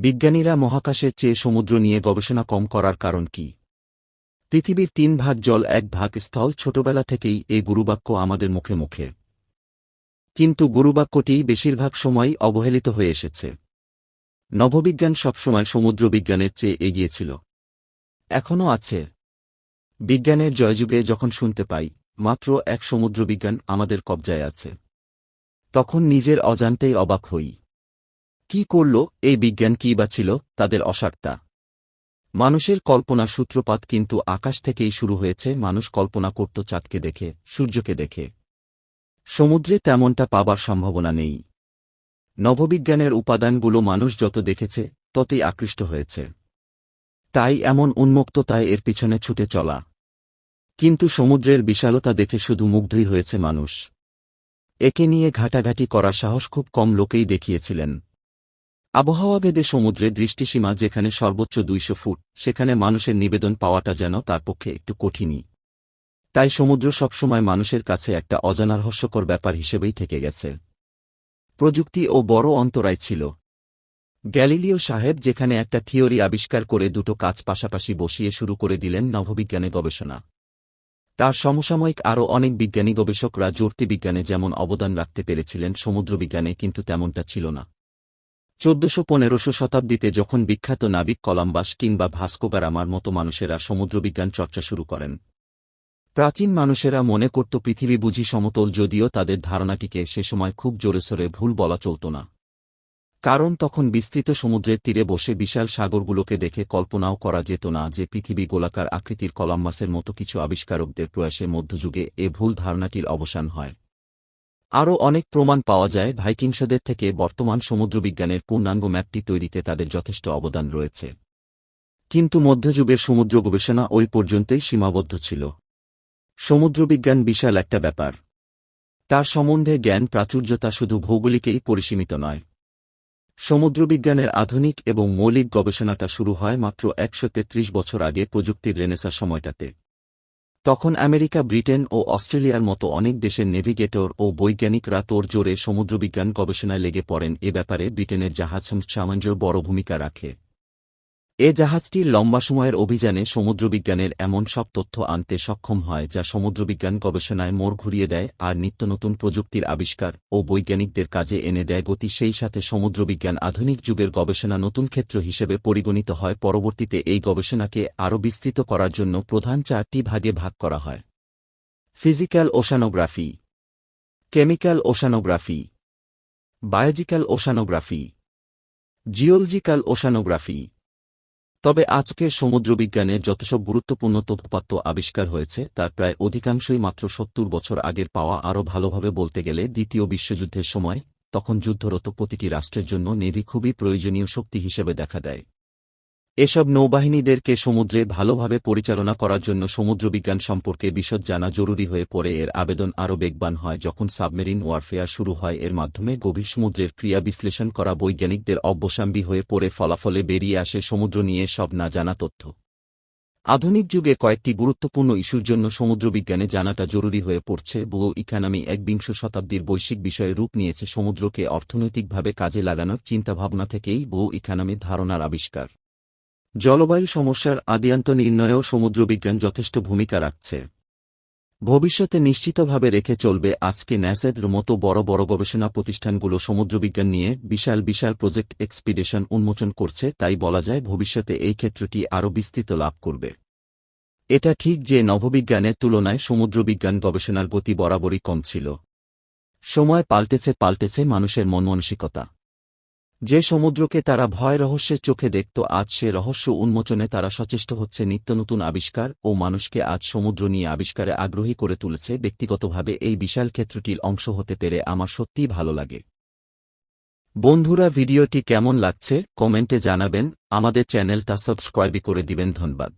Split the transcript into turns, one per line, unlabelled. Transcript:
বিজ্ঞানীরা মহাকাশের চেয়ে সমুদ্র নিয়ে গবেষণা কম করার কারণ কি? পৃথিবীর তিন ভাগ জল এক ভাগ স্থল ছোটবেলা থেকেই এই গুরুবাক্য আমাদের মুখে মুখে। কিন্তু গুরুবাক্যটি বেশিরভাগ সময়ই অবহেলিত হয়ে এসেছে। নববিজ্ঞান সবসময় সমুদ্র বিজ্ঞানের চেয়ে এগিয়েছিল এখনও আছে। বিজ্ঞানের জয়যুগে যখন শুনতে পাই, মাত্র এক সমুদ্রবিজ্ঞান আমাদের কবজায় আছে। তখন নিজের অজান্তেই অবাক হই। কি করল, এই বিজ্ঞান কি বা ছিল, তাদের অসারতা মানুষের কল্পনা সূত্রপাত কিন্তু আকাশ থেকেই শুরু হয়েছে, মানুষ কল্পনা করত চাঁদকে দেখে, সূর্যকে দেখে। সমুদ্রে তেমনটা পাবার সম্ভাবনা নেই। নববিজ্ঞানের উপাদানগুলো মানুষ যত দেখেছে, ততই আকৃষ্ট হয়েছে। তাই এমন উন্মুক্ততায় এর পিছনে ছুটে চলা। কিন্তু সমুদ্রের বিশালতা দেখে শুধু মুগ্ধই হয়েছে মানুষ। একে নিয়ে ঘাটাঘাটি করার সাহস খুব কম লোকেই দেখিয়েছিলেন। আবহাওয়াভেদে সমুদ্রে দৃষ্টিসীমা যেখানে সর্বোচ্চ দুইশো ফুট, সেখানে মানুষের নিবেদন পাওয়াটা যেন তার পক্ষে একটু কঠিনই। তাই সমুদ্র সবসময় মানুষের কাছে একটা অজানা রহস্যকর ব্যাপার হিসেবেই থেকে গেছে। প্রযুক্তি ও বড় অন্তরায় ছিল। গ্যালিলিও সাহেব যেখানে একটা থিওরি আবিষ্কার করে দুটো কাজ পাশাপাশি বসিয়ে শুরু করে দিলেন নভবিজ্ঞানে গবেষণা। তার সমসাময়িক আরও অনেক বিজ্ঞানী গবেষকরা জ্যোতির্বিজ্ঞানে যেমন অবদান রাখতে পেরেছিলেন সমুদ্রবিজ্ঞানে কিন্তু তেমনটা ছিল না। চোদ্দশো পনেরোশো শতাব্দীতে যখন বিখ্যাত নাবিক কলাম্বাস কিংবা ভাস্কোগারামার মতো মানুষেরা সমুদ্রবিজ্ঞান চর্চা শুরু করেন। প্রাচীন মানুষেরা মনে করত পৃথিবী বুঝি সমতল যদিও তাদের ধারণাটিকে সে সময় খুব জোরেসোরে ভুল বলা চলত না। কারণ তখন বিস্তৃত সমুদ্রের তীরে বসে বিশাল সাগরগুলোকে দেখে কল্পনাও করা যেত না যে পৃথিবী গোলাকার আকৃতির কলাম্বাসের মতো কিছু আবিষ্কারকদের প্রয়াসে মধ্যযুগে এ ভুল ধারণাটির অবসান হয়। আরও অনেক প্রমাণ পাওয়া যায় ভাইকিংসদের থেকে বর্তমান সমুদ্রবিজ্ঞানের পূর্ণাঙ্গ ম্যাপটি তৈরিতে তাদের যথেষ্ট অবদান রয়েছে। কিন্তু মধ্যযুগের সমুদ্র গবেষণা ওই পর্যন্তই সীমাবদ্ধ ছিল। সমুদ্রবিজ্ঞান বিশাল একটা ব্যাপার। তার সম্বন্ধে জ্ঞান প্রাচুর্যতা শুধু ভৌগোলিকেই পরিসীমিত নয়। সমুদ্রবিজ্ঞানের আধুনিক এবং মৌলিক গবেষণাটা শুরু হয় মাত্র একশো তেত্রিশ বছর আগে প্রযুক্তির রেনেসা সময়টাতে। তখন আমেরিকা, ব্রিটেন ও অস্ট্রেলিয়ার মতো অনেক দেশের নেভিগেটর ও বৈজ্ঞানিকরা তোর জোরে সমুদ্রবিজ্ঞান গবেষণায় লেগে পড়েন। এ ব্যাপারে ব্রিটেনের জাহাজ সামাঞ্জ বড় ভূমিকা রাখে। এ জাহাজটির লম্বা সময়ের অভিযানে সমুদ্রবিজ্ঞানের এমন সব তথ্য আনতে সক্ষম হয় যা সমুদ্রবিজ্ঞান গবেষণায় মোড় ঘুরিয়ে দেয় আর নিত্য নতুন প্রযুক্তির আবিষ্কার ও বৈজ্ঞানিকদের কাজে এনে দেয় গতি। সেই সাথে সমুদ্রবিজ্ঞান আধুনিক যুগের গবেষণা নতুন ক্ষেত্র হিসেবে পরিগণিত হয়। পরবর্তীতে এই গবেষণাকে আরও বিস্তৃত করার জন্য প্রধান চারটি ভাগে ভাগ করা হয়। Physical oceanography, chemical oceanography, biological oceanography, geological oceanography তবে আজকে সমুদ্রবিজ্ঞানে যতসব গুরুত্বপূর্ণ তথ্যপাত্য আবিষ্কার হয়েছে, তার প্রায় অধিকাংশই মাত্র সত্তর বছর আগের পাওয়া আরও ভালোভাবে বলতে গেলে দ্বিতীয় বিশ্বযুদ্ধের সময়, তখন যুদ্ধরত প্রতিটি রাষ্ট্রের জন্য নেভি খুবই প্রয়োজনীয় শক্তি হিসেবে দেখা দেয়। এসব নৌবাহিনীদেরকে সমুদ্রে ভালোভাবে পরিচালনা করার জন্য সমুদ্রবিজ্ঞান সম্পর্কে বিশদ জানা জরুরি হয়ে পড়ে। এর আবেদন আরও বেগবান হয় যখন সাবমেরিন ওয়ারফেয়ার শুরু হয়। এর মাধ্যমে গভীর সমুদ্রের ক্রিয়া বিশ্লেষণ করা বৈজ্ঞানিকদের অব্যসাম্বী হয়ে পড়ে, ফলাফলে বেরিয়ে আসে সমুদ্র নিয়ে সব না জানা তথ্য। আধুনিক যুগে কয়েকটি গুরুত্বপূর্ণ ইস্যুর জন্য সমুদ্রবিজ্ঞানে জানাটা জরুরি হয়ে পড়ছে। বহু ইকোনমি একবিংশ শতাব্দীর বৈশ্বিক বিষয়ে রূপ নিয়েছে সমুদ্রকে অর্থনৈতিকভাবে কাজে লাগানোর চিন্তাভাবনা থেকেই বহু ইকোনমির ধারণার আবিষ্কার। জলবায়ু সমস্যার আদিয়ান্ত নির্ণয়েও সমুদ্রবিজ্ঞান যথেষ্ট ভূমিকা রাখছে। ভবিষ্যতে নিশ্চিতভাবে রেখে চলবে আজকে ন্যাসের মতো বড় বড় গবেষণা প্রতিষ্ঠানগুলো সমুদ্রবিজ্ঞান নিয়ে বিশাল বিশাল প্রজেক্ট এক্সপিডিশন উন্মোচন করছে, তাই বলা যায় ভবিষ্যতে এই ক্ষেত্রটি আরও বিস্তৃত লাভ করবে। এটা ঠিক যে নভবিজ্ঞানের তুলনায় সমুদ্রবিজ্ঞান গবেষণার গতি বরাবরই কম ছিল। সময় পাল্টেছে পাল্টেছে মানুষের মন মানসিকতা যে সমুদ্রকে তারা ভয় রহস্যের চোখে দেখত, আজ সে রহস্য উন্মোচনে তারা সচেষ্ট হচ্ছে, নিত্য নতুন আবিষ্কার ও মানুষকে আজ সমুদ্র নিয়ে আবিষ্কারে আগ্রহী করে তুলেছে। ব্যক্তিগতভাবে এই বিশাল ক্ষেত্রটির অংশ হতে পেরে আমার সত্যিই ভালো লাগে। বন্ধুরা, ভিডিওটি কেমন লাগছে? কমেন্টে জানাবেন। আমাদের চ্যানেলটা সাবস্ক্রাইব করে দিবেন। ধন্যবাদ।